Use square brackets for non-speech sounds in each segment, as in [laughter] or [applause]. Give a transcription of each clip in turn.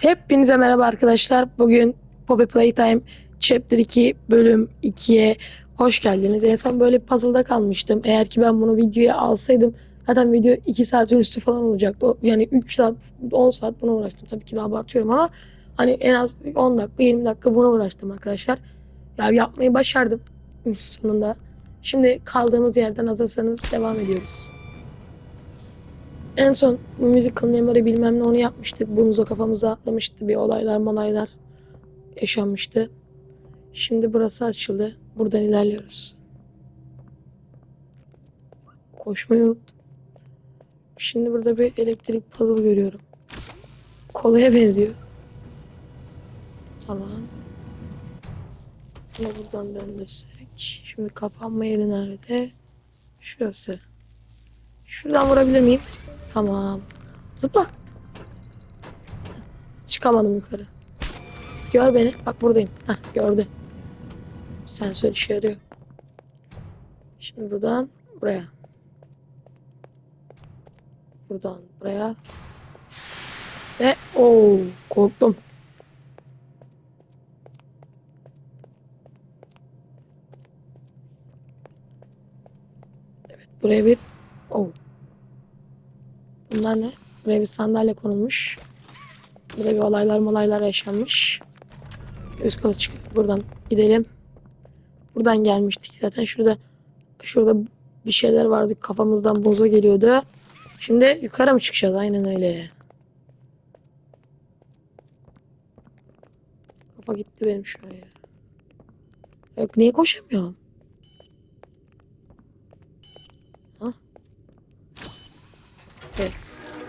Hepinize merhaba arkadaşlar. Bugün Poppy Playtime Chapter 2 bölüm 2'ye hoş geldiniz. En son böyle bir puzzle'da kalmıştım. Eğer ki ben bunu videoya alsaydım zaten video 2 saatin üstü falan olacaktı. Yani 3 saat, 10 saat buna uğraştım. Tabii ki de abartıyorum ama hani en az 10 dakika, 20 dakika buna uğraştım arkadaşlar. Ya yapmayı başardım sonunda. Şimdi kaldığımız yerden hazırsanız devam ediyoruz. En son musical memory bilmem ne onu yapmıştık. Bununla kafamıza atlamıştı. Bir olaylar molaylar yaşanmıştı. Şimdi burası açıldı. Buradan ilerliyoruz. Koşmayı unuttum. Şimdi burada bir elektrik puzzle görüyorum. Kolaya benziyor. Tamam. Bunu buradan döndürsek. Şimdi kapanma yeri nerede? Şurası. Şuradan vurabilir miyim? Tamam. Zıpla. Çıkamadım yukarı. Gör beni. Bak buradayım. Heh gördü. Sensör işe yarıyor. Şimdi buradan buraya. Buradan buraya. Ve o korktum. Evet buraya bir oh. Bunlar ne? Buraya bir sandalye konulmuş. Burada bir olaylar molaylar yaşanmış. Üst kata çıkıp buradan gidelim. Buradan gelmiştik zaten. Şurada şurada bir şeyler vardı. Kafamızdan bozo geliyordu. Şimdi yukarı mı çıkacağız? Aynen öyle. Kafa gitti benim şuraya. Yok niye koşamıyorum? To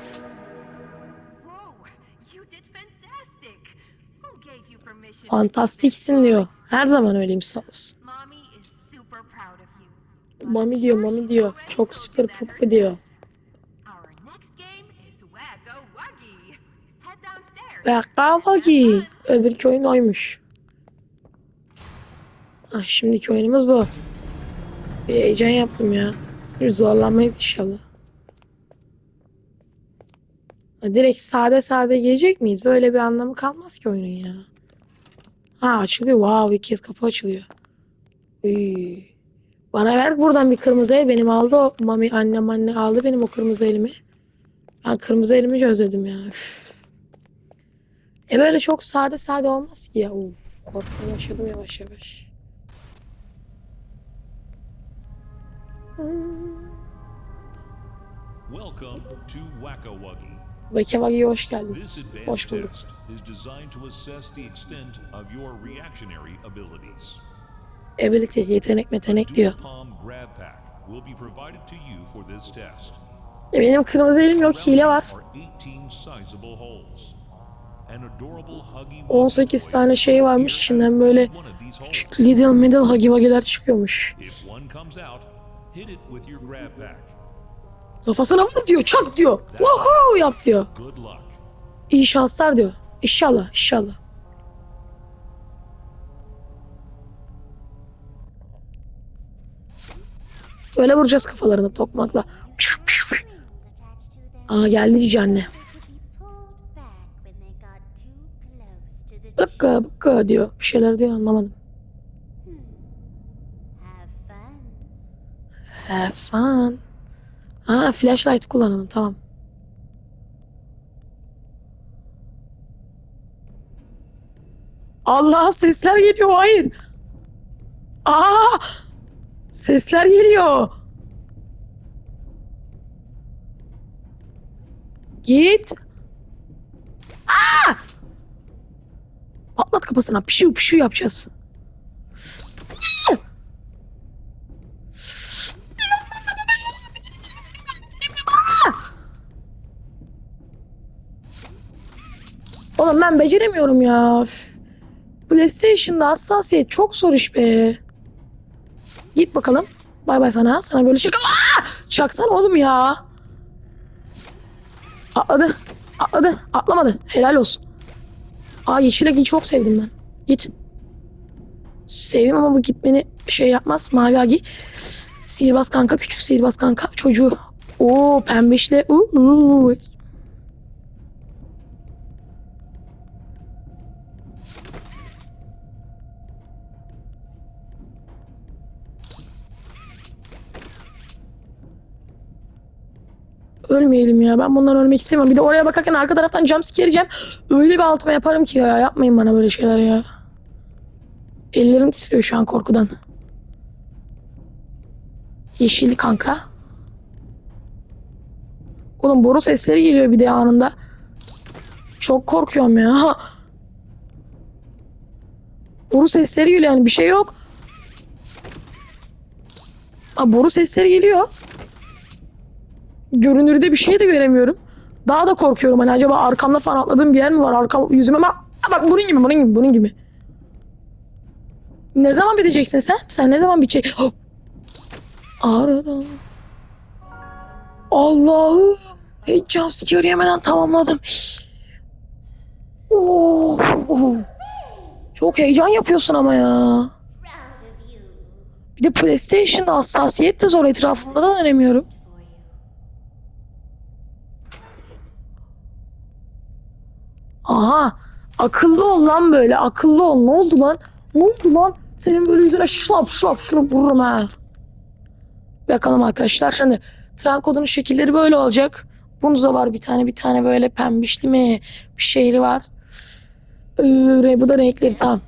Fantastiksin diyor. Her zaman öyleyim sağ I'm Mami diyor, mami diyor. Çok süper puppi diyor. Kavagi. Öbürki oyun oymuş. Ah, şimdiki oyunumuz bu. Bir heyecan yaptım ya. Bir zorlanmayız inşallah. Direkt sade sade gelecek miyiz? Böyle bir anlamı kalmaz ki oyunun ya. Ha açılıyor. Wow kez kapı açılıyor. Uy. Bana ver buradan bir kırmızı el. Benim aldı o mami annem anne aldı benim o kırmızı elimi. Ben kırmızı elimi özledim ya. Üf. E böyle çok sade sade olmaz ki ya. Oo, korkmaya başladım yavaş yavaş. Welcome to Wacka Wake Wagi'ye hoş advanced Hoş bulduk. Ability, yetenek metenek diyor. E benim kırmızı elim yok, hile var. Are 18 sizable holes. An adorable Huggy Wuggy 18 toy tane şey varmış. içinden böyle küçük little middle hagi vagiler çıkıyormuş. Kafasına vur diyor, çak diyor. Woohoo yap diyor. İyi şanslar diyor. İnşallah, inşallah. Böyle vuracağız kafalarına tokmakla. Aa geldi cici anne. Bıkkı bıkkı diyor. Bir şeyler diyor anlamadım. Have fun. Ha flashlight kullanalım tamam. Allah sesler geliyor hayır. Aa sesler geliyor. Git. Aa! Patlat kafasına. Pişu pişu yapacağız. Oğlum ben beceremiyorum ya. PlayStation'da hassasiyet çok zor iş be. Git bakalım. Bay bay sana. Sana böyle şaka. Aa! Çaksana oğlum ya. Atladı. Atladı. Atlamadı. Helal olsun. Aa yeşil agiyi çok sevdim ben. Git. Sevdim ama bu gitmeni şey yapmaz. Mavi agi. Sihirbaz kanka. Küçük sihirbaz kanka. Çocuğu. Oo pembeşle. Uuu. Ölmeyelim ya. Ben bundan ölmek istemiyorum. Bir de oraya bakarken arka taraftan jumpscare yiyeceğim. Öyle bir altıma yaparım ki ya. Yapmayın bana böyle şeyler ya. Ellerim titriyor şu an korkudan. Yeşil kanka. Oğlum boru sesleri geliyor bir de anında. Çok korkuyorum ya. [laughs] Boru sesleri geliyor yani bir şey yok. Aa, boru sesleri geliyor. Görünürde bir şey de göremiyorum. Daha da korkuyorum hani acaba arkamda falan atladığım bir yer mi var? Arkam yüzüme. Aa, Bak bunun gibi bunun gibi bunun gibi. Ne zaman biteceksin sen? Sen ne zaman bitecek? Oh! Arada. Allah'ım. Hiç jumpscare yemeden tamamladım. Oh. Çok heyecan yapıyorsun ama ya. Bir de PlayStation'da hassasiyet de zor etrafımda da dönemiyorum. Aha. Akıllı ol lan böyle. Akıllı ol. Ne oldu lan? Ne oldu lan? Senin böyle yüzüne şlap şlap şlap vururum ha. Bakalım arkadaşlar. Şimdi tren kodunun şekilleri böyle olacak. Bunun var bir tane bir tane böyle pembişli mi bir şeyli var. Ee, bu da renkleri tam.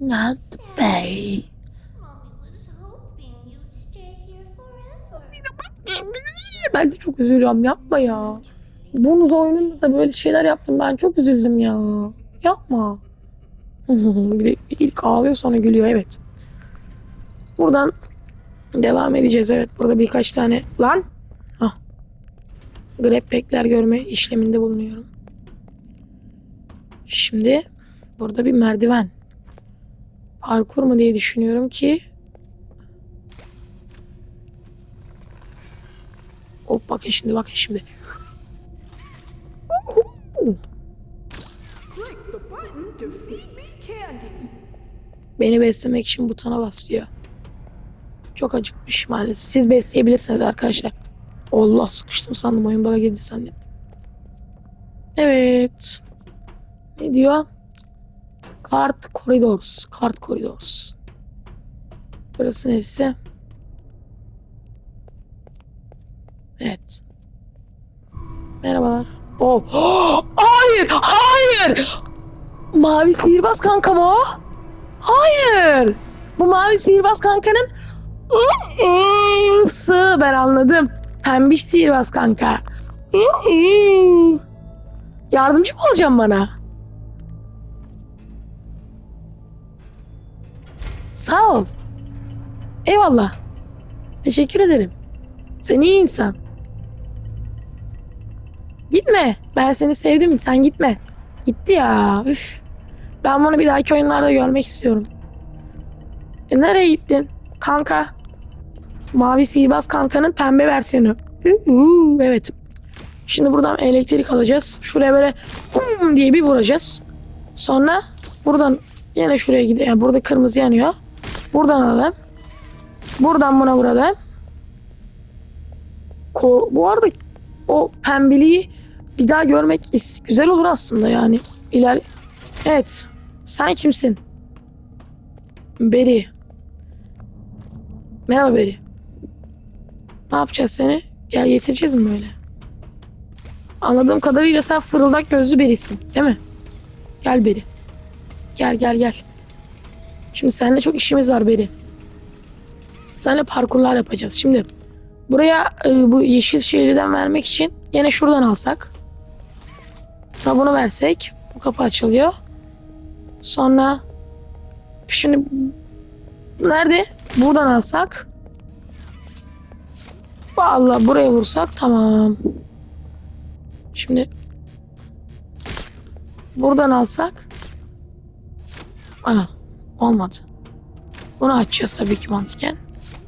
Not here forever. Ben de çok üzülüyorum. Yapma ya. Bonus oyununda da böyle şeyler yaptım. Ben çok üzüldüm ya. Yapma. [laughs] bir de ilk ağlıyor sonra gülüyor. Evet. Buradan devam edeceğiz. Evet. Burada birkaç tane. Lan. Hah. Grab pack'ler görme işleminde bulunuyorum. Şimdi burada bir merdiven. Parkur mu diye düşünüyorum ki Hop bakın şimdi bakın şimdi. Beni beslemek için butona basıyor. Çok acıkmış maalesef. Siz besleyebilirsiniz arkadaşlar. Allah sıkıştım sandım oyun bana girdi sandım. Evet. Ne diyor? Kart Corridors. Kart Corridors. Burası neresi? Evet. Merhabalar. Oh. [gasps] Hayır! Hayır! Mavi sihirbaz kanka mı o? Hayır. Bu mavi sihirbaz kankanın ısı ben anladım. Pembiş sihirbaz kanka. Yardımcı mı olacaksın bana? Sağ ol. Eyvallah. Teşekkür ederim. Sen iyi insan. Gitme. Ben seni sevdim. Sen gitme. Gitti ya. Üf. Ben bunu bir dahaki oyunlarda görmek istiyorum. E nereye gittin? Kanka. Mavi sihirbaz kankanın pembe versiyonu. Evet. Şimdi buradan elektrik alacağız. Şuraya böyle hum diye bir vuracağız. Sonra buradan yine şuraya gidelim. Yani burada kırmızı yanıyor. Buradan alalım. Buradan buna vuralım. Ko bu arada o pembeliği bir daha görmek güzel olur aslında yani. İler Evet. Sen kimsin? Beri. Merhaba Beri. Ne yapacağız seni? Gel getireceğiz mi böyle? Anladığım kadarıyla sen fırıldak gözlü berisin. Değil mi? Gel Beri. Gel gel gel. Şimdi seninle çok işimiz var Beri. Seninle parkurlar yapacağız. Şimdi buraya e, bu yeşil şehriden vermek için yine şuradan alsak. Bunu versek. Bu kapı açılıyor. Sonra şimdi nerede? Buradan alsak. Vallahi buraya vursak tamam. Şimdi buradan alsak. Aa, olmadı. Bunu açacağız tabii ki mantıken.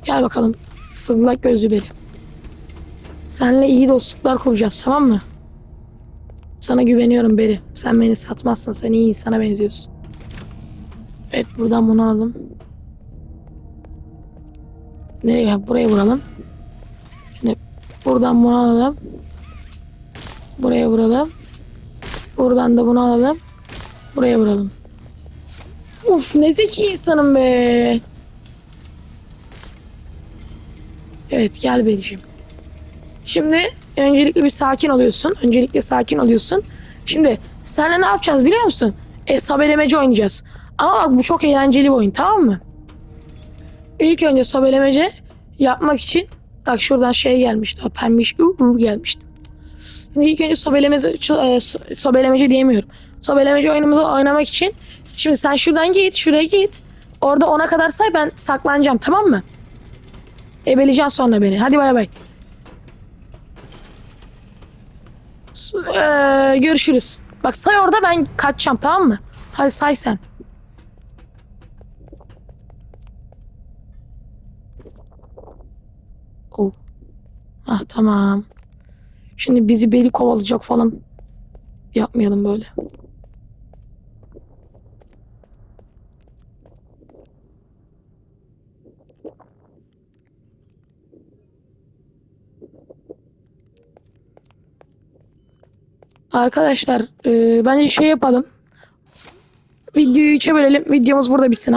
Gel bakalım. Fırlak gözlü beri. Seninle iyi dostluklar kuracağız tamam mı? Sana güveniyorum Beri. Sen beni satmazsın. Sen iyi insana benziyorsun. Evet buradan bunu alalım. Nereye? Buraya vuralım. Şimdi buradan bunu alalım. Buraya vuralım. Buradan da bunu alalım. Buraya vuralım. Uf ne zeki insanım be. Evet gel Bericim. Şimdi öncelikle bir sakin oluyorsun. Öncelikle sakin oluyorsun. Şimdi senle ne yapacağız biliyor musun? E, sabelemeci oynayacağız. Ama bak bu çok eğlenceli bir oyun tamam mı? İlk önce sabelemece yapmak için bak şuradan şey gelmişti. Pembiş gelmişti. Şimdi ilk önce sobelemece, e, so- sobelemece diyemiyorum. Sobelemece oyunumuzu oynamak için şimdi sen şuradan git, şuraya git. Orada ona kadar say ben saklanacağım tamam mı? Ebeleyeceksin sonra beni. Hadi bay bay. Eee, görüşürüz. Bak say orada ben kaçacağım tamam mı? Hadi say sen. Oh. Ah tamam. Şimdi bizi beli kovalayacak falan. Yapmayalım böyle. Arkadaşlar e, bence şey yapalım. Videoyu üçe bölelim. Videomuz burada bitsin.